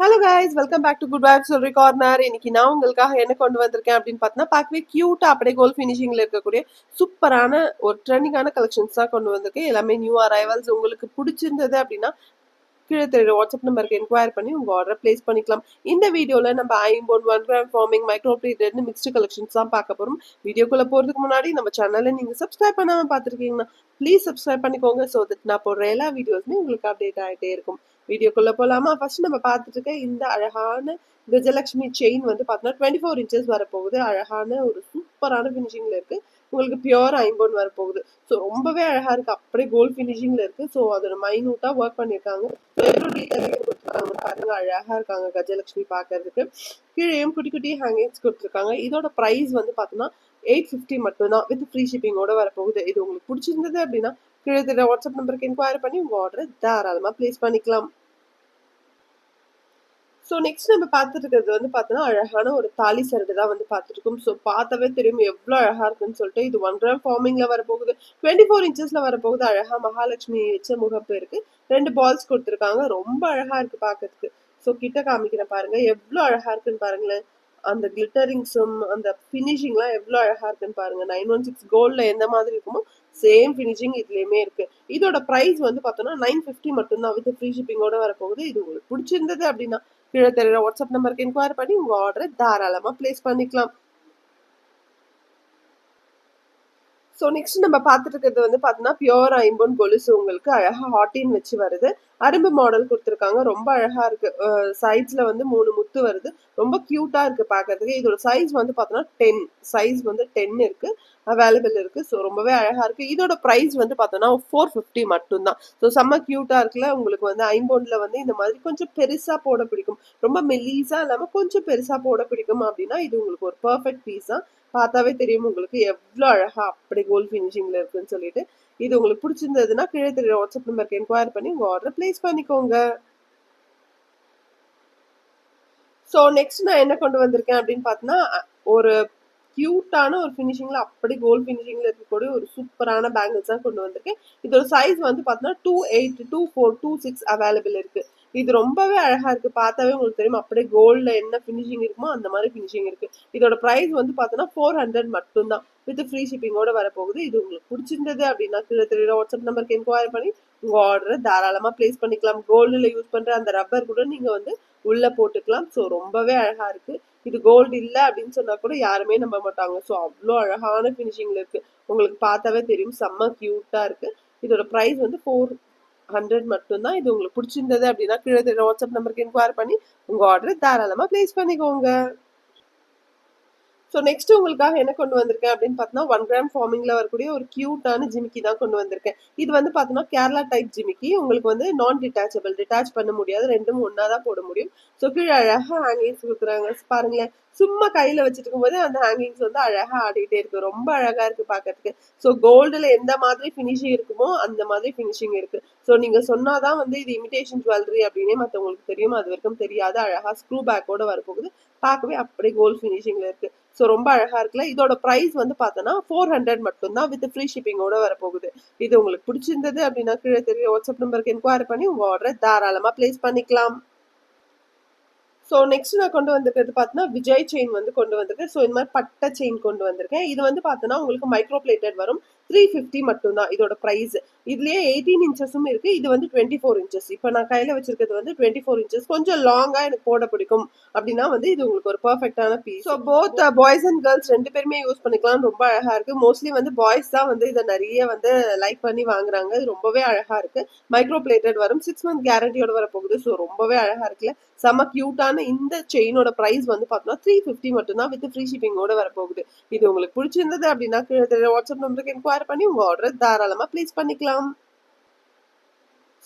Hello guys welcome back to good vibe சொல்றி corner இன்னைக்கு நான் உங்களுக்காக என்ன கொண்டு வந்திருக்கேன் அப்படின்னு பார்த்தீங்கன்னா பார்க்கவே கியூட்டா அப்படியே கோல் ஃபினிஷிங்ல இருக்கக்கூடிய சூப்பரான ஒரு ட்ரெண்டிங்கான கலெக்ஷன்ஸ் தான் கொண்டு வந்திருக்கேன். எல்லாமே நியூ அரைவல்ஸ் உங்களுக்கு பிடிச்சிருந்தது அப்படின்னா கீழே தெரியுற வாட்ஸ்அப் நம்பருக்கு என்கொயர் பண்ணி உங்கள் ஆர்டர் பிளேஸ் பண்ணிக்கலாம். இந்த வீடியோவில் நம்ம ஐம்போன் ஒன் கிராம் ஃபார்மிங் மைக்ரோ ப்ளீட்டட்னு மிக்ஸ்டு கலெக்ஷன்ஸ் தான் பார்க்க போகிறோம் வீடியோக்குள்ளே போகிறதுக்கு முன்னாடி நம்ம சேனலை நீங்கள் சப்ஸ்கிரைப் பண்ணாமல் பார்த்துருக்கீங்கன்னா ப்ளீஸ் சப்ஸ்கிரைப் பண்ணிக்கோங்க. ஸோ தட் நான் போடுற எல்லா வீடியோஸுமே உங்களுக்கு அப்டேட் ஆகிட்டே இருக்கும். வீடியோக்குள்ளே போகலாமா ஃபர்ஸ்ட் நம்ம பார்த்துட்டு இருக்க இந்த அழகான கஜலக்ஷ்மி செயின் வந்து பார்த்தோன்னா டுவெண்ட்டி ஃபோர் இன்ச்சஸ் வரப்போகுது. அழகான ஒரு சூப்பரான ஃபினிஷிங்கில் இருக்குது உங்களுக்கு பியோர் ஐம்போன் வரப்போகுது. ஸோ ரொம்பவே அழகாக இருக்குது அப்படியே கோல்ட் ஃபினிஷிங்கில் இருக்குது ஸோ அதோட மைனூட்டாக ஒர்க் பண்ணியிருக்காங்க பாருங்க அழகாக இருக்காங்க கஜலக்ஷ்மி பார்க்கறதுக்கு கீழேயும் குட்டி குட்டி ஹேங்கிங்ஸ் கொடுத்துருக்காங்க. இதோட ப்ரைஸ் வந்து பார்த்தோன்னா எயிட் ஃபிஃப்டி மட்டும்தான். வித் ஃப்ரீ ஷிப்பிங்கோட வரப்போகுது. இது உங்களுக்கு பிடிச்சிருந்தது அப்படின்னா கீழே தெரிய வாட்ஸ்அப் நம்பருக்கு என்கொயரி பண்ணி உங்கள் ஆர்டரை தாராளமாக ப்ளேஸ் பண்ணிக்கலாம். ஸோ நெக்ஸ்ட் நம்ம பார்த்துட்டு இருக்கிறது வந்து பார்த்தோன்னா அழகான ஒரு தாலி சரடு தான் வந்து பார்த்துருக்கோம். ஸோ பார்த்தாவே தெரியும் எவ்வளோ அழகாக இருக்குன்னு சொல்லிட்டு இது ஒன் கிராம் ஃபார்மிங்கில் வரப்போகுது. டுவெண்ட்டி ஃபோர் இன்ச்சஸில் வரப்போகுது. அழகாக மகாலட்சுமி வச்ச முகப்பு இருக்குது ரெண்டு பால்ஸ் கொடுத்துருக்காங்க. ரொம்ப அழகாக இருக்குது பார்க்கறதுக்கு. ஸோ கிட்ட காமிக்கிறேன் பாருங்க. எவ்வளோ அழகாக இருக்குன்னு பாருங்களேன். அந்த கிளிட்டரிங்ஸும் அந்த ஃபினிஷிங்லாம் எவ்வளோ அழகாக இருக்குன்னு பாருங்க. நைன் ஒன் சிக்ஸ் கோல்டில் எந்த மாதிரி இருக்குமோ சேம் ஃபினிஷிங் இதுலேயுமே இருக்கு. இதோட ப்ரைஸ் வந்து பார்த்தோன்னா நைன் ஃபிஃப்டி மட்டும்தான். வித் ஃப்ரீ ஷிப்பிங்கோட வரப்போகுது. இது உங்களுக்கு பிடிச்சிருந்தது அப்படின்னா கீழே தெரியுற வாட்ஸ்அப் நம்பருக்கு இன்கொயர் பண்ணி உங்கள் ஆர்டரை தாராளமாக ப்ளேஸ் பண்ணிக்கலாம். ஸோ நெக்ஸ்ட் நம்ம பார்த்துட்டு இருக்கிறது வந்து பார்த்தீங்கன்னா பியோர் ஐம்பொன் கொலுசு உங்களுக்கு அழகாக ஹாட்டின் வச்சு வருது. அரும்பு மாடல் கொடுத்துருக்காங்க. ரொம்ப அழகாக இருக்கு. சைட்ஸில் வந்து மூணு முத்து வருது. ரொம்ப க்யூட்டாக இருக்கு பார்க்கறதுக்கு. இதோட சைஸ் வந்து பார்த்தோன்னா டென் சைஸ் வந்து டென் இருக்கு. அவைலபிள் இருக்கு. ஸோ ரொம்பவே அழகாக இருக்கு. இதோட ப்ரைஸ் வந்து பார்த்தோன்னா ஃபோர் ஃபிஃப்டி மட்டும்தான். ஸோ செம்ம க்யூட்டாக இருக்குல்ல? உங்களுக்கு வந்து ஐம்பொன்ல வந்து இந்த மாதிரி கொஞ்சம் பெருசாக போட பிடிக்கும். ரொம்ப மெல்லீஸாக இல்லாமல் கொஞ்சம் பெருசாக போட பிடிக்கும் அப்படின்னா இது உங்களுக்கு ஒரு பர்ஃபெக்ட் பீஸ் தான் பார்த்தாவே தெரியும் உங்களுக்கு எவ்வளோ அழகா அப்படி கோல்ட் ஃபினிஷிங்ல இருக்குன்னு சொல்லிட்டு. இது உங்களுக்கு பிடிச்சிருந்ததுன்னா கீழே தெரியுற வாட்ஸ்அப் நம்பருக்கு என்கொயர் பண்ணி உங்க ஆர்டர் பிளேஸ் பண்ணிக்கோங்க. ஸோ நெக்ஸ்ட் நான் என்ன கொண்டு வந்திருக்கேன் அப்படின்னு பார்த்தோன்னா ஒரு க்யூட்டான ஒரு ஃபினிஷிங்ல அப்படி கோல்ட் ஃபினிஷிங்கில் இருக்கக்கூடிய ஒரு சூப்பரான பேங்கிள்ஸ் தான் கொண்டு வந்திருக்கேன். இதோட சைஸ் வந்து பார்த்தோன்னா two eight two four two six available இருக்கு. இது ரொம்பவே அழகா இருக்கு. பார்த்தாவே உங்களுக்கு தெரியும். அப்படியே கோல்ட்ல என்ன ஃபினிஷிங் இருக்குமோ அந்த மாதிரி ஃபினிஷிங் இருக்கு. இதோட ப்ரைஸ் வந்து பார்த்தோன்னா ஃபோர் ஹண்ட்ரட் மட்டும்தான். வித் ஃப்ரீ ஷிப்பிங்கோட வரப்போகுது. இது உங்களுக்கு பிடிச்சிருந்தது அப்படின்னா கீழே தெரியல வாட்ஸ்அப் நம்பருக்கு என்கொயரி பண்ணி உங்க ஆர்டரை தாராளமா பிளேஸ் பண்ணிக்கலாம். கோல்டுல யூஸ் பண்ற அந்த ரப்பர் கூட நீங்க வந்து உள்ள போட்டுக்கலாம். ஸோ ரொம்பவே அழகா இருக்கு. இது கோல்டு இல்லை அப்படின்னு சொன்னா கூட யாருமே நம்ப மாட்டாங்க. ஸோ அவ்வளோ அழகான ஃபினிஷிங்ல இருக்கு. உங்களுக்கு பார்த்தாவே தெரியும். செம்ம க்யூட்டாக இருக்கு. இதோட ப்ரைஸ் வந்து ஃபோர் ஹண்ட்ரட் மட்டும்தான் இது உங்களுக்கு பிடிச்சிருந்தது அப்படின்னா கீழே வாட்ஸ்அப் நம்பருக்கு என்கொயர் பண்ணி உங்க ஆர்டர் தாராளமா பிளேஸ் பண்ணிக்கோங்க. ஸோ நெக்ஸ்ட் உங்களுக்காக என்ன கொண்டு வந்திருக்கேன் அப்படின்னு பார்த்தீங்கன்னா ஒன் கிராம் ஃபார்மிங்ல வரக்கூடிய ஒரு கியூட்டான ஜிமிக்கி தான் கொண்டு வந்திருக்கேன். இது வந்து பார்த்தீங்கன்னா கேரளா டைப் ஜிமிக்கி. உங்களுக்கு வந்து நான் டிட்டாச்சபிள் டிட்டாச் பண்ண முடியாது. ரெண்டும் ஒன்றா தான் போட முடியும். ஸோ கீழே அழகாக ஹேங்கிங்ஸ் கொடுக்குறாங்க. பாருங்களேன். சும்மா கையில் வச்சுட்டு இருக்கும்போது அந்த ஹேங்கிங்ஸ் வந்து அழகாக ஆடிட்டே இருக்கு. ரொம்ப அழகாக இருக்கு பார்க்கறதுக்கு. ஸோ கோல்டில் எந்த மாதிரி ஃபினிஷிங் இருக்குமோ அந்த மாதிரி ஃபினிஷிங் இருக்கு. ஸோ நீங்கள் சொன்னாதான் வந்து இது இமிடேஷன் ஜுவல்லரி அப்படின்னே மற்றவங்களுக்கு தெரியும். அது வரைக்கும் தெரியாது அழகாக ஸ்க்ரூ பேக்கோட வரப்போகுது. பார்க்கவே அப்படியே கோல்ட் ஃபினிஷிங்ல இருக்கு. ஸோ ரொம்ப அழகா இருக்குல்ல. இதோட ப்ரைஸ் வந்து பார்த்தோன்னா ஃபோர் ஹண்ட்ரட் மட்டும்தான் வித் ஃப்ரீ ஷிப்பிங்கோட வரப்போகுது. இது உங்களுக்கு பிடிச்சிருந்தது அப்படின்னா கீழே தெரிய வாட்ஸ்அப் நம்பருக்கு என்கொயரி பண்ணி உங்க ஆர்டரை தாராளமாக பிளேஸ் பண்ணிக்கலாம். ஸோ நெக்ஸ்ட் நான் கொண்டு வந்திருக்கிறது பார்த்தீங்கன்னா விஜய் செயின் வந்து கொண்டு வந்திருக்கேன் ஸோ இந்த மாதிரி பட்டை செயின் கொண்டு வந்திருக்கேன். இது வந்து பார்த்தோன்னா உங்களுக்கு மைக்ரோ பிளேட்டட் வரும். த்ரீ ஃபிஃப்டி மட்டும்தான் இதோட ப்ரைஸ் இதுலயே எயிட்டீன் இன்ச்சஸும் இருக்கு. இது வந்து டுவெண்ட்டி ஃபோர் இன்ச்சஸ் இப்போ நான் கையில் வச்சிருக்கிறது வந்து டுவெண்ட்டி ஃபோர் இன்ச்சஸ் கொஞ்சம் லாங்காக எனக்கு போட பிடிக்கும். அப்படின்னா வந்து இது உங்களுக்கு ஒரு பர்ஃபெக்டான piece so both boys and girls ரெண்டு பேருமே யூஸ் பண்ணிக்கலாம் ரொம்ப அழகா இருக்கு. மோஸ்ட்லி வந்து பாய்ஸ் தான் வந்து இதை நிறைய வந்து லைக் பண்ணி வாங்குறாங்க. இது ரொம்பவே அழகா இருக்கு. மைக்ரோ பிளேட்டட் வரும். சிக்ஸ் மந்த் கேரண்டியோட வர போகுது ஸோ ரொம்பவே அழகா இருக்குல்ல. செம கியூட்டான இந்த செயினோட ப்ரைஸ் வந்து பார்த்தோம்னா த்ரீ ஃபிஃப்டி மட்டும்தான் வித் ஃப்ரீ ஷிப்பிங்கோட வரப்போகுது. இது உங்களுக்கு பிடிச்சிருந்தது அப்படின்னா கீழே வாட்ஸ்அப் நம்பருக்கு என்கொயர் பண்ணி உங்க ஆர்டர் தாராளமா ப்ளேஸ் பண்ணிக்கலாம்.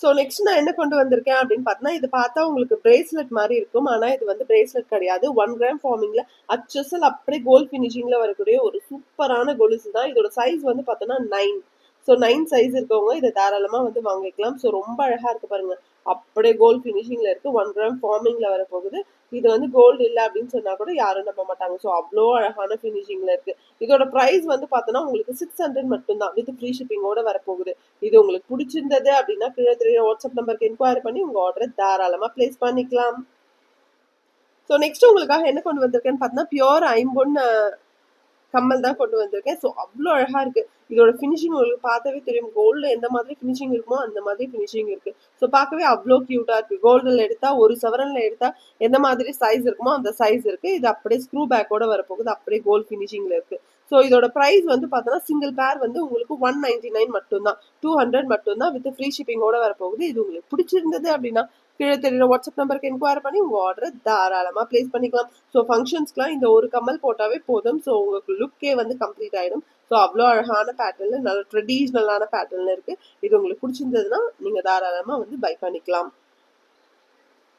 ஸோ நெக்ஸ்ட் நான் என்ன கொண்டு வந்திருக்கேன் அப்படின்னு பார்த்தீங்கன்னா இது பார்த்தா உங்களுக்கு பிரேஸ்லெட் மாதிரி இருக்கும். ஆனால் இது வந்து பிரேஸ்லெட் கிடையாது. ஒன் கிராம் ஃபார்மிங்ல அச்சசல் அப்படியே கோல்ட் ஃபினிஷிங்கில் வரக்கூடிய ஒரு சூப்பரான கொலுசு தான். இதோட சைஸ் வந்து பார்த்தோன்னா நைன் ஸோ நைன் சைஸ் இருக்கவங்க இதை தாராளமாக வந்து வாங்கிக்கலாம். ஸோ ரொம்ப அழகாக இருக்கு பாருங்க. அப்படியே கோல்ட் ஃபினிஷிங்ல இருக்கு. ஒன் கிராம் ஃபார்மிங்ல வரப்போகுது. இது வந்து கோல்டு இல்லை அப்படின்னு சொன்னா கூட யாரும் நம்ப மாட்டாங்க. ஸோ அவ்வளோ அழகான ஃபினிஷிங்ல இருக்கு. இதோட ப்ரைஸ் வந்து பார்த்தோன்னா உங்களுக்கு சிக்ஸ் ஹண்ட்ரட் மட்டும்தான். வித் ஃப்ரீ ஷிப்பிங்கோட வரப்போகுது. இது உங்களுக்கு பிடிச்சிருந்தது அப்படின்னா கீழே தெரியுற வாட்ஸ்அப் நம்பருக்கு என்கொயரி பண்ணி உங்க ஆர்டரை தாராளமா பிளேஸ் பண்ணிக்கலாம். ஸோ நெக்ஸ்ட் உங்களுக்காக என்ன கொண்டு வந்திருக்கேன்னு பார்த்தீங்கன்னா பியோர் ஐம்பொன் கம்மல் தான் கொண்டு வந்திருக்கேன். ஸோ அவ்வளோ அழகா இருக்கு. இதோட ஃபினிஷிங் உங்களுக்கு பார்த்தாவே தெரியும். கோல்டில் எந்த மாதிரி ஃபினிஷிங் இருக்குமோ அந்த மாதிரி ஃபினிஷிங் இருக்கு. ஸோ பார்க்கவே அவ்வளோ க்யூட்டா இருக்கு. கோல்டில் எடுத்தா ஒரு சவரன்ல எடுத்தா எந்த மாதிரி சைஸ் இருக்குமோ அந்த சைஸ் இருக்கு. இது அப்படியே ஸ்க்ரூ பேக்கோட வரப்போகுது. அப்படியே கோல்ட் ஃபினிஷிங்ல இருக்கு. ஸோ இதோட ப்ரைஸ் வந்து பார்த்தோன்னா சிங்கிள் பேர் வந்து உங்களுக்கு ஒன் நைன்டி நைன் மட்டும்தான். டூ ஹண்ட்ரட் மட்டும்தான் வித் ஃப்ரீ ஷிப்பிங்கோட வரப்போகுது. இது உங்களுக்கு பிடிச்சிருந்தது அப்படின்னா கீழே தெரியுற வாட்ஸ்அப் நம்பருக்கு என்கொயர் பண்ணி உங்கள் ஆர்டரை தாராளமாக ப்ளேஸ் பண்ணிக்கலாம். ஸோ ஃபங்க்ஷன்ஸ்க்குலாம் இந்த ஒரு கம்மல் போட்டாவே போதும். ஸோ உங்களுக்கு லுக்கே வந்து கம்ப்ளீட் ஆகிடும் ஸோ அவ்வளோ அழகான பேட்டர்னில் நல்ல ட்ரெடிஷ்னலான பேட்டர்னில் இருக்குது இது உங்களுக்கு பிடிச்சிருந்ததுன்னா நீங்கள் தாராளமாக வந்து பை பண்ணிக்கலாம்.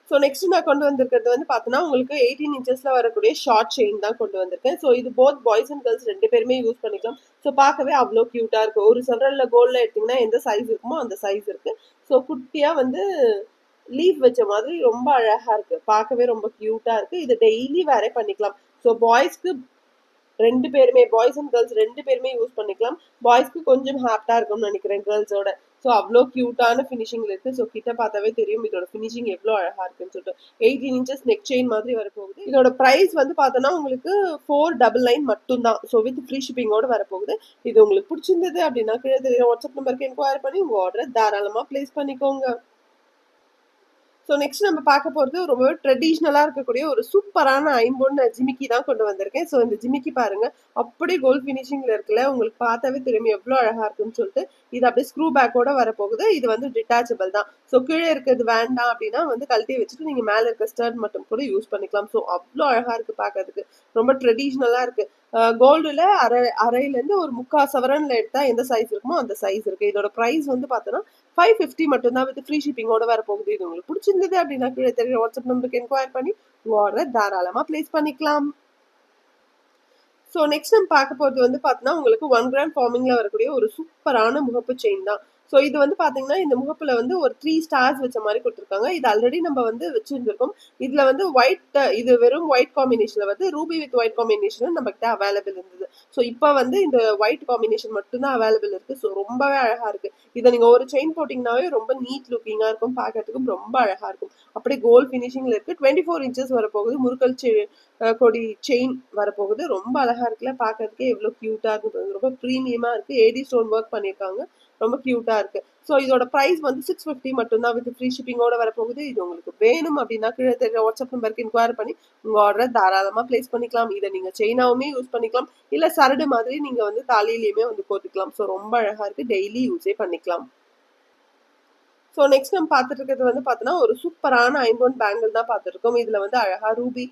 ஸோ நெக்ஸ்ட் நான் கொண்டு வந்திருக்கிறது வந்து பார்த்தோன்னா உங்களுக்கு எயிட்டீன் இன்ச்சஸ்ல வரக்கூடிய ஷார்ட் செயின் தான் கொண்டு வந்திருக்கேன். ஸோ இது போத் பாய்ஸ் அண்ட் கேர்ள்ஸ் ரெண்டு பேருமே யூஸ் பண்ணிக்கலாம். ஸோ பார்க்கவே அவ்வளோ க்யூட்டாக இருக்கும் ஒரு செவரலில் கோல்டில் எடுத்தீங்கன்னா எந்த சைஸ் இருக்குமோ அந்த சைஸ் இருக்கு. ஸோ குட்டியா வந்து லீவ் வச்ச மாதிரி ரொம்ப அழகா இருக்கு. பார்க்கவே ரொம்ப க்யூட்டாக இருக்கு. இது டெய்லி வேற பண்ணிக்கலாம். ஸோ பாய்ஸ்க்கு ரெண்டு பேருமே பாய்ஸ் அண்ட் கேர்ள்ஸ் ரெண்டு பேருமே யூஸ் பண்ணிக்கலாம். பாய்ஸ்க்கு கொஞ்சம் ஹாப்டாக இருக்கும்னு நினைக்கிறேன் கேர்ள்ஸோட ஸோ அவ்வளோ க்யூட்டான ஃபினிஷிங்ல இருக்கு. ஸோ கிட்ட பார்த்தாவே தெரியும் இதோட ஃபினிஷிங் எவ்வளோ அழகா இருக்குன்னு சொல்லிட்டு. எயிட்டீன் இன்ச்சஸ் நெக் செயின் மாதிரி வரப்போகுது. இதோட ப்ரைஸ் வந்து பார்த்தோன்னா உங்களுக்கு ஃபோர் டபுள் நைன் மட்டும்தான். ஸோ வித் ஃப்ரீ ஷிப்பிங்கோட வரப்போகுது. இது உங்களுக்கு பிடிச்சிருந்தது அப்படின்னா கீழே தெரியும் வாட்ஸ்அப் நம்பருக்கு என்கொயர் பண்ணி உங்கள் ஆர்டரை தாராளமாக ப்ளேஸ் பண்ணிக்கோங்க. ஸோ நெக்ஸ்ட் நம்ம பார்க்க போகிறது ரொம்பவே ட்ரெடிஷ்னலாக இருக்கக்கூடிய ஒரு சூப்பரான ஐம்பொன் ஜிமிக்கி தான் கொண்டு வந்திருக்கேன். ஸோ இந்த ஜிமிக்கி பாருங்க. அப்படியே கோல்ட் ஃபினிஷிங்கில் இருக்குல்ல உங்களுக்கு பார்த்தாவே தெரியும் எவ்வளோ அழகாக இருக்குன்னு சொல்லிட்டு இது அப்படியே ஸ்க்ரூ பேக்கோட வரப்போகுது. இது வந்து டிட்டாச்சபிள் தான். ஸோ கீழே இருக்கிறது வேண்டாம் அப்படின்னா வந்து கழட்டி வச்சுட்டு நீங்கள் மேலே இருக்க ஸ்டர்ட் மட்டும் கூட யூஸ் பண்ணிக்கலாம். ஸோ அவ்வளோ அழகாக இருக்குது பார்க்கறதுக்கு. ரொம்ப ட்ரெடிஷ்னலாக இருக்குது கோல்டில் அரை அரையிலேருந்து ஒரு முக்கால் சவரனில் எடுத்தால் எந்த சைஸ் இருக்குமோ அந்த சைஸ் இருக்குது இதோட ப்ரைஸ் வந்து பார்த்தோன்னா ஃபைவ் ஃபிஃப்டி மட்டும்தான் வித் ஃப்ரீ ஷிப்பிங்கோட வர போகுது. இது உங்களுக்கு பிடிச்சிருந்தது அப்படின்னா கீழே தெரியுற வாட்ஸ்அப் நம்பருக்கு என்கொயர் பண்ணி உங்கள் ஆர்டரை தாராளமாக ப்ளேஸ் பண்ணிக்கலாம். ஸோ நெக்ஸ்ட் நம்ம பார்க்க போகிறது வந்து பார்த்தோன்னா உங்களுக்கு ஒன் கிராம் ஃபார்மிங்கில் வரக்கூடிய ஒரு சூப்பரான முகப்பு செயின் தான். ஸோ இது வந்து பார்த்தீங்கன்னா இந்த முகப்பில் வந்து ஒரு த்ரீ ஸ்டார்ஸ் வச்ச மாதிரி கொடுத்துருக்காங்க. இது ஆல்ரெடி நம்ம வந்து வச்சுருந்துருக்கோம். இதில் வந்து ஒயிட் இது வெறும் ஒயிட் காம்பினேஷனில் வந்து ரூபி வித் ஒயிட் காம்பினேஷன் நம்ம கிட்ட அவைலபிள் இருந்தது. ஸோ இப்போ வந்து இந்த ஒயிட் காம்பினேஷன் மட்டும்தான் அவைலபிள் இருக்குது ஸோ ரொம்பவே அழகாக இருக்குது இதை நீங்கள் ஒரு செயின் போட்டிங்கனாவே ரொம்ப நீட் லுக்கிங்காக இருக்கும். பார்க்கறதுக்கும் ரொம்ப அழகாக இருக்கும். அப்படியே கோல்ட் ஃபினிஷிங்கில் இருக்குது டுவெண்ட்டி ஃபோர் இன்ச்சஸ் வரப்போகுது. முருக்கல் செ கொடி செயின் வரப்போகுது. ரொம்ப அழகாக இருக்குல்ல. பார்க்கறதுக்கே எவ்வளோ க்யூட்டாக இருக்குது. ரொம்ப ப்ரீமியமாக இருக்குது ஏடி ஸ்டோன் ஒர்க் பண்ணியிருக்காங்க ரொம்ப க்யூட்டாக இருக்கு. ஸோ இதோட ப்ரைஸ் வந்து சிக்ஸ் ஃபிஃப்டி மட்டும்தான் வித் ஃப்ரீ ஷிப்பிங்கோட வரப்போகுது. இது உங்களுக்கு வேணும் அப்படின்னா கீழே தெரிய வாட்ஸ்அப் நம்பருக்கு இன்கொயர் பண்ணி உங்கள் ஆர்டரை தாராளமாக ப்ளேஸ் பண்ணிக்கலாம். இதை நீங்கள் செயினாவுமே யூஸ் பண்ணிக்கலாம். இல்லை சரடு மாதிரி நீங்கள் வந்து தாலியிலையுமே வந்து கோத்துக்கலாம் ஸோ ரொம்ப அழகாக இருக்குது டெய்லி யூஸே பண்ணிக்கலாம். ஸோ நெக்ஸ்ட் நம்ம பார்த்துட்டு இருக்கிறது வந்து பார்த்தோன்னா ஒரு சூப்பரான ஐம்பொன் பேங்கிள் தான் பார்த்துருக்கோம் இதில் வந்து அழகாக ரூபி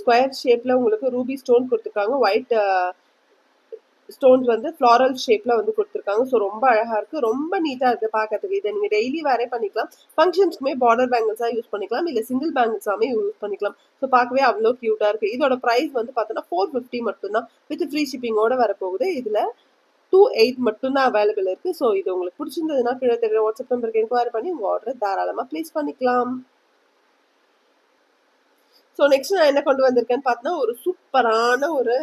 ஸ்கொயர் ஷேப்பில் உங்களுக்கு ரூபி ஸ்டோன் கொடுத்துருக்காங்க. ஒயிட் ஸ்டோன்ஸ் வந்து ஃப்ளாரல் ஷேப்ல வந்து கொடுத்துருக்காங்க. ஸோ ரொம்ப அழகா இருக்கு. ரொம்ப நீட்டா இருக்கு பார்க்கறதுக்கு. இதை நீங்க டெய்லி வேறே பண்ணிக்கலாம். ஃபங்க்ஷன்ஸ்க்குமே பார்டர் பேங்கிள்ஸா யூஸ் பண்ணிக்கலாம். இல்ல சிங்கிள் பேங்கிள்ஸாமே யூஸ் பண்ணிக்கலாம். ஸோ பார்க்கவே அவ்வளோ கியூட்டா இருக்கு. இதோட ப்ரைஸ் வந்து பார்த்தோன்னா ஃபோர் ஃபிஃப்டி மட்டும்தான். வித் ஃப்ரீ ஷிப்பிங்கோட வரப்போகுது. இதுல டூ எயிட் மட்டும்தான் அவைலபிள் இருக்கு. ஸோ இது உங்களுக்கு பிடிச்சிருந்ததுன்னா கீழே தெரியுற வாட்ஸ்அப் நம்பருக்கு என்கொயரி பண்ணி உங்க ஆர்டரை தாராளமா ப்ளேஸ் பண்ணிக்கலாம். ஸோ நெக்ஸ்ட் நான் என்ன கொண்டு வந்திருக்கேன்னு பார்த்தோன்னா ஒரு சூப்பரான ஒரு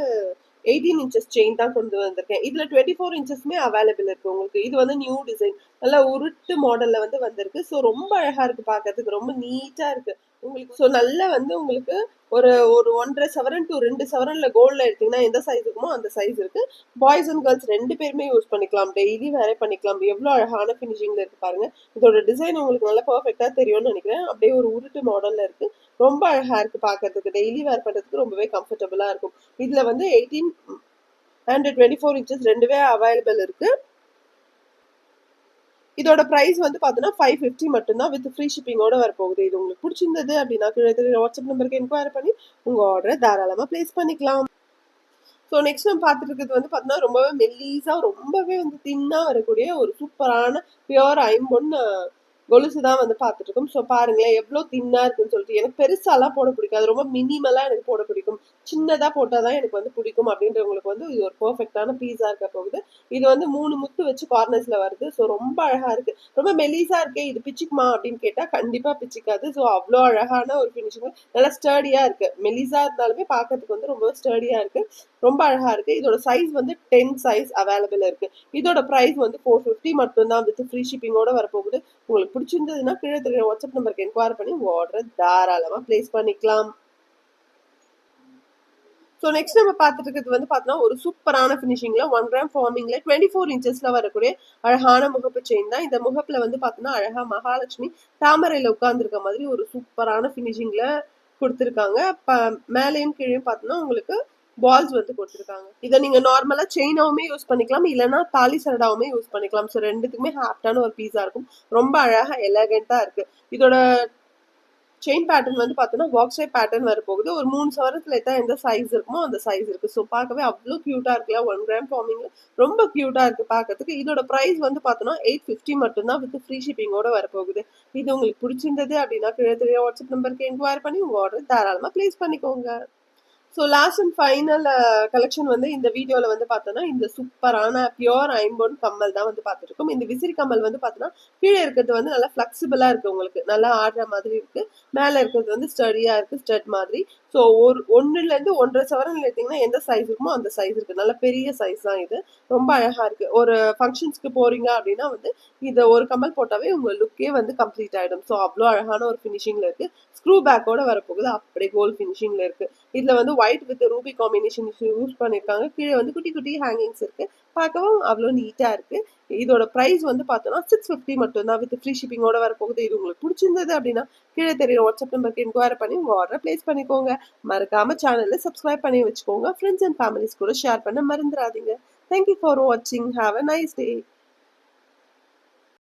எயிட்டீன் இன்ச்சஸ் செயின் தான் கொண்டு வந்திருக்கேன். இதில் டுவெண்ட்டி ஃபோர் இன்ச்சஸ்மே அவைலபிள் இருக்கு உங்களுக்கு. இது வந்து நியூ டிசைன் நல்லா உருட்டு மாடலில் வந்து வந்திருக்கு. ஸோ ரொம்ப அழகாக இருக்கு பார்க்கறதுக்கு. ரொம்ப நீட்டாக இருக்கு. உங்களுக்கு ஸோ நல்லா வந்து உங்களுக்கு ஒரு ஒரு ஒன்றரை சவரன் டு ரெண்டு சவரனில் கோல்டில் எடுத்தீங்கன்னா எந்த சைஸ் இருக்குமோ அந்த சைஸ் இருக்கு. பாய்ஸ் அண்ட் கேர்ள்ஸ் ரெண்டு பேருமே யூஸ் பண்ணிக்கலாம். டெய்லி வேற பண்ணிக்கலாம். எவ்வளோ அழகான ஃபினிஷிங்கில் இருக்குது பாருங்க. இதோட டிசைன் உங்களுக்கு நல்லா பர்ஃபெக்டாக தெரியும்னு நினைக்கிறேன். அப்படியே ஒரு உருட்டு மாடலில் இருக்குது ரொம்ப அழகாக இருக்குது பார்க்கறதுக்கு டெய்லி வேர் பண்ணுறதுக்கு ரொம்பவே கம்ஃபர்டபுளாக இருக்கும். இதில் வந்து eighteen and twenty four inches ரெண்டுவே available இருக்குது இதோட ப்ரைஸ் வந்து பார்த்தீங்கன்னா ஃபைவ் ஃபிஃப்டி மட்டும்தான் வித் ஃப்ரீ ஷிப்பிங்கோட வரப்போகுது. இது உங்களுக்கு பிடிச்சிருந்தது அப்படின்னா கீழே வாட்ஸ்அப் நம்பருக்கு என்கொயர் பண்ணி உங்கள் ஆர்டரை தாராளமாக ப்ளேஸ் பண்ணிக்கலாம். ஸோ நெக்ஸ்ட் நம்ம பார்த்துட்டு இருக்கிறது வந்து பார்த்தீங்கன்னா ரொம்பவே மெல்லீஸாக ரொம்பவே வந்து தின்னாக வரக்கூடிய ஒரு சூப்பரான பியோர் ஐம்பொன்னு கொலுசு தான் வந்து பார்த்துட்டு இருக்கோம் ஸோ பாருங்களேன் எவ்வளோ தின்னா இருக்குன்னு சொல்லிட்டு எனக்கு பெருசாலாம் போட பிடிக்காது. ரொம்ப மினிமலாக எனக்கு போட பிடிக்கும். சின்னதாக போட்டால் தான் எனக்கு வந்து பிடிக்கும் அப்படின்றவங்களுக்கு வந்து இது ஒரு பர்ஃபெக்டான பீஸாக இருக்க போகுது. இது வந்து மூணு முத்து வச்சு கார்னர்ஸில் வருது. ஸோ ரொம்ப அழகாக இருக்கு. ரொம்ப மெலிசாக இருக்கே இது பிச்சுக்குமா அப்படின்னு கேட்டால் கண்டிப்பாக பிச்சுக்காது. ஸோ அவ்வளோ அழகான ஒரு ஃபினிஷிங் நல்லா ஸ்டர்டியாக இருக்கு. மெலிசாக இருந்தாலுமே பார்க்கறதுக்கு வந்து ரொம்ப ஸ்டர்டியாக இருக்கு. ரொம்ப அழகா இருக்கு. இதோட சைஸ் வந்து டென் சைஸ் அவைலபிள் இருக்கு. இதோட ப்ரைஸ் வந்து ஃபோர் ஃபிஃப்டி மட்டும்தான் வித் ஃப்ரீ ஷிப்பிங்கோட வரப்போகுது. உங்களுக்கு பிடிச்சிருந்ததுன்னா கீழே தெரியுற வாட்ஸ்அப் நம்பருக்கு என்கொயர் பண்ணி உங்கள் ஆர்டரை தாராளமாக ப்ளேஸ் பண்ணிக்கலாம். ஸோ நெக்ஸ்ட் நம்ம பார்த்துட்டு இருக்கிறது வந்து பார்த்தோன்னா ஒரு சூப்பரான ஃபினிஷிங்ல ஒன் கிராம் ஃபார்மிங்ல டுவெண்ட்டி ஃபோர் இன்ச்சஸ்ல வரக்கூடிய அழகான முகப்பு செயின் தான். இந்த முகப்பில் வந்து பார்த்தோன்னா அழகா மகாலட்சுமி தாமரையில உட்கார்ந்துருக்க மாதிரி ஒரு சூப்பரான ஃபினிஷிங்ல கொடுத்துருக்காங்க. மேலேயும் கீழேயும் பார்த்தோன்னா உங்களுக்கு பால்ஸ் வந்து கொடுத்துருக்காங்க. இதை நீங்க நார்மலா செயினாவுமே யூஸ் பண்ணிக்கலாம் இல்லைன்னா தாலி சரடாவுமே யூஸ் பண்ணிக்கலாம். ஸோ ரெண்டுத்துக்குமே ஹாப்டான ஒரு பீஸா இருக்கும். ரொம்ப அழகாக எலகெண்டா இருக்கு. இதோட செயின் பேட்டர்ன் வந்து பார்த்தோன்னா பாக்ஸ் பேட்டர்ன் வர போகுது. ஒரு மூணு சவரத்தில் எத்தான் எந்த சைஸ் இருக்குமோ அந்த சைஸ் இருக்கு. ஸோ பார்க்கவே அவ்வளோ க்யூட்டாக இருக்குல்ல ஒன் கிராம் ஃபார்மிங்ல ரொம்ப க்யூட்டாக இருக்கு பார்க்கறதுக்கு. இதோட ப்ரைஸ் வந்து பார்த்தோன்னா எயிட் ஃபிஃப்டி மட்டும்தான் வித் ஃப்ரீ ஷிப்பிங்கோட வரப்போகுது இது உங்களுக்கு பிடிச்சிருந்தது அப்படின்னா கீழே வாட்ஸ்அப் நம்பருக்கு என்கொயர் பண்ணி உங்கள் ஆர்டர் தாராளமாக ப்ளேஸ் பண்ணிக்கோங்க. So last and final collection வந்து இந்த வீடியோவில் வந்து பார்த்தோன்னா இந்த சூப்பரான பியோர் ஐம்போன் கம்மல் தான் வந்து பார்த்துருக்கோம். இந்த விசிறி கம்மல் வந்து பார்த்தோன்னா கீழே இருக்கிறது வந்து நல்லா ஃப்ளெக்சிபிளாக இருக்குது உங்களுக்கு. நல்லா ஆடுற மாதிரி இருக்குது மேலே இருக்கிறது வந்து ஸ்டடியாக இருக்குது ஸ்டட் மாதிரி. ஸோ ஒரு ஒன்றுலேருந்து ஒன்றரை சவரன் எடுத்தீங்கன்னா எந்த சைஸ் இருக்குமோ அந்த சைஸ் இருக்குது நல்ல பெரிய சைஸ் தான் இது. ரொம்ப அழகாக இருக்குது ஒரு ஃபங்க்ஷன்ஸ்க்கு போகிறீங்க அப்படின்னா வந்து இதை ஒரு கம்மல் போட்டாவே உங்கள் லுக்கே வந்து கம்ப்ளீட் ஆகிடும் ஸோ அவ்வளோ அழகான ஒரு ஃபினிஷிங்கில் இருக்குது ஸ்க்ரூ பேக்கோட வரப்போகுது. அப்படியே கோல் ஃபினிஷிங்கில் இருக்குது இதில் வந்து white with ruby combination use பண்ணியிருக்காங்க கீழே வந்து குட்டி குட்டி ஹேங்கிங்ஸ் இருக்குது பார்க்கவும் அவ்வளோ நீட்டாக இருக்குது இதோட ப்ரைஸ் வந்து பார்த்தோன்னா சிக்ஸ் ஃபிஃப்டி மட்டும்தான் வித் ஃப்ரீ ஷிப்பிங்கோட வரப்போகுது. இது உங்களுக்கு பிடிச்சிருந்தது அப்படின்னா கீழே தெரியும் வாட்ஸ்அப் நம்பருக்கு என்கொயரி பண்ணி உங்கள் ஆர்டர் ப்ளேஸ் பண்ணிக்கோங்க. மறக்காம சேனலில் சப்ஸ்கிரைப் பண்ணி வச்சுக்கோங்க. ஃப்ரெண்ட்ஸ் அண்ட் ஃபேமிலிஸ் கூட ஷேர் பண்ண மறந்துடாதீங்க தேங்க்யூ ஃபார் வாட்சிங் ஹாவ் அ நைஸ் டே